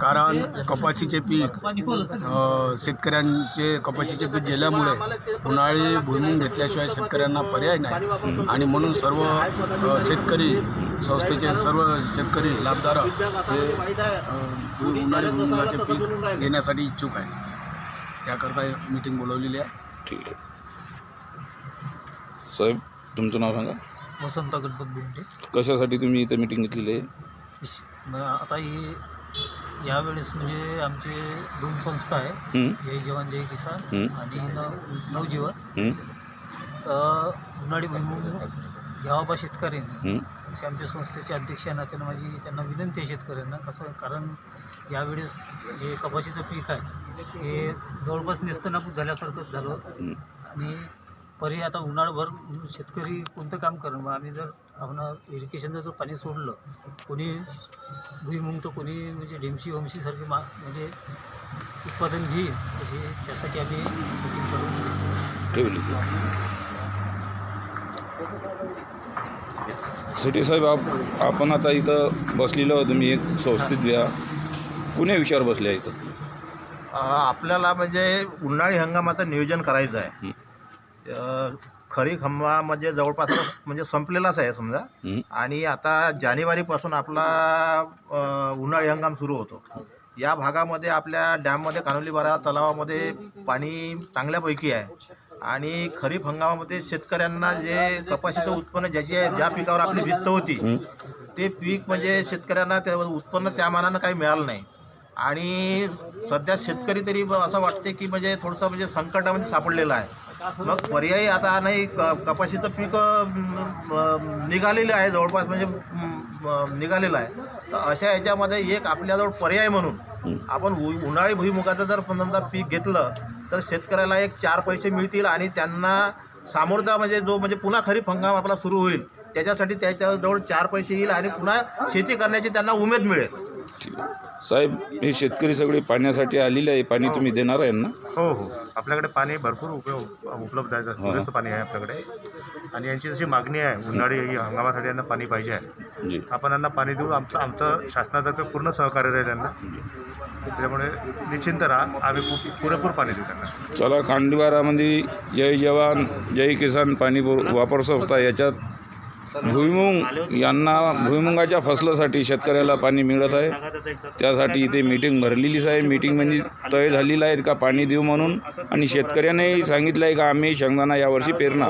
कारण कपाशीचे पीक शेतकऱ्यांचे कपाशीचे पीक गेल्यामुळे उन्हाळी भुईमुग घेतल्याशिवाय शेतकऱ्यांना पर्याय नाही. आणि म्हणून सर्व शेतकरी संस्थेचे सर्व शेतकरी लाभधारक हे उन्हाळी भुईमुगाचे पीक घेण्यासाठी इच्छुक आहे त्याकरता मीटिंग बोलवलेली आहे. ठीक आहे. साहेब तुमचं नाव सांगा. वसंत गणपत बिंटे कशासाठी तुम्ही इथं मिटिंग घेतलेली आहे? आता ही यावेळेस म्हणजे आमचे दोन संस्था आहे हं? जय जवान जय किसान हं. आणि नव नवजीवन हं? तर उन्हाळी भुईमुग घ्यावा शेतकऱ्यांनी हं? असे आमच्या संस्थेचे अध्यक्ष आहे नात्यानं माझी त्यांना विनंती आहे शेतकऱ्यांना कसं कारण यावेळेस जे कपाशीचं पीक आहे हे जवळपास नेस्तनाबूत झाल्यासारखंच झालं हं. आणि परी आता उन्हाळभर शेतकरी कोणतं काम करणार? मग आम्ही जर आपण इरिगेशनचं जर पाणी सोडलं कोणी भुईमुग तर कोणी म्हणजे ढेमशी वंशीसारखे मा म्हणजे उत्पादन घेईल. तसे त्यासाठी आम्ही करून ठेवली. सिटी साहेब आप आपण आता इथं बसलेलो आहोत. तुम्ही एक संस्थेत घ्या कुण्या विषयावर बसले आहे इथं? आपल्याला म्हणजे उन्हाळी हंगामाचं नियोजन करायचं आहे. खरीप हंगाम म्हणजे जवळपास म्हणजे संपलेलाच आहे समजा? आणि आता जानेवारीपासून आपला उन्हाळी हंगाम सुरू होतो. या भागामध्ये आपल्या डॅममध्ये कानोलीबारा तलावामध्ये पाणी चांगल्यापैकी आहे. आणि खरीप हंगामामध्ये शेतकऱ्यांना जे कपाशीचं उत्पन्न ज्याची ज्या पिकावर आपली भिस्त होती? ते पीक म्हणजे शेतकऱ्यांना ते उत्पन्न त्या मानानं काही मिळालं नाही. आणि सध्या शेतकरी तरी असं वाटते की म्हणजे थोडंसं म्हणजे संकटामध्ये सापडलेलं आहे. मग पर्यायी आता नाही क कपाशीचं पीक निघालेलं आहे जवळपास म्हणजे निघालेलं आहे. तर अशा याच्यामध्ये एक आपल्याजवळ पर्याय म्हणून आपण उ- उन्हाळी भुईमुगाचं जर समजा पीक घेतलं तर शेतकऱ्याला एक चार पैसे मिळतील आणि त्यांना सामोरचा म्हणजे जो म्हणजे पुन्हा खरीप हंगाम आपला सुरू होईल त्याच्यासाठी त्याच्याजवळ चार पैसे येईल आणि पुन्हा शेती करण्याची त्यांना उमेद मिळेल. साहेब हे शेतकरी सगळे पाण्यासाठी आलेले आहे. पाणी तुम्ही देणार आहे ना? हो हो. आपल्याकडे पाणी भरपूर उपयोग उपलब्ध आहे. पुरेसं पाणी आहे आपल्याकडे. आणि यांची जशी मागणी आहे उन्हाळी हंगामासाठी यांना पाणी पाहिजे आहे. आपण यांना पाणी देऊ आमचं आमचं शासनातर्फे पूर्ण सहकार्य राहील यांना. त्याच्यामुळे निश्चिंत राहा. आम्ही पुरेपूर पाणी देऊ त्यांना. चला खांडीवारामध्ये जय जवान जय किसान पाणी पुर- वापर संस्था याच्यात भुईमुंग यांना भुईमुगाच्या फसलासाठी शेतकऱ्याला पाणी मिळत आहे. त्यासाठी इथे मीटिंग भरलेलीच आहे. मीटिंग म्हणजे तय झालेलं आहे का पाणी देऊ म्हणून? आणि शेतकऱ्यानेही सांगितलं आहे का आम्ही शेंगदाणा यावर्षी पेरणार?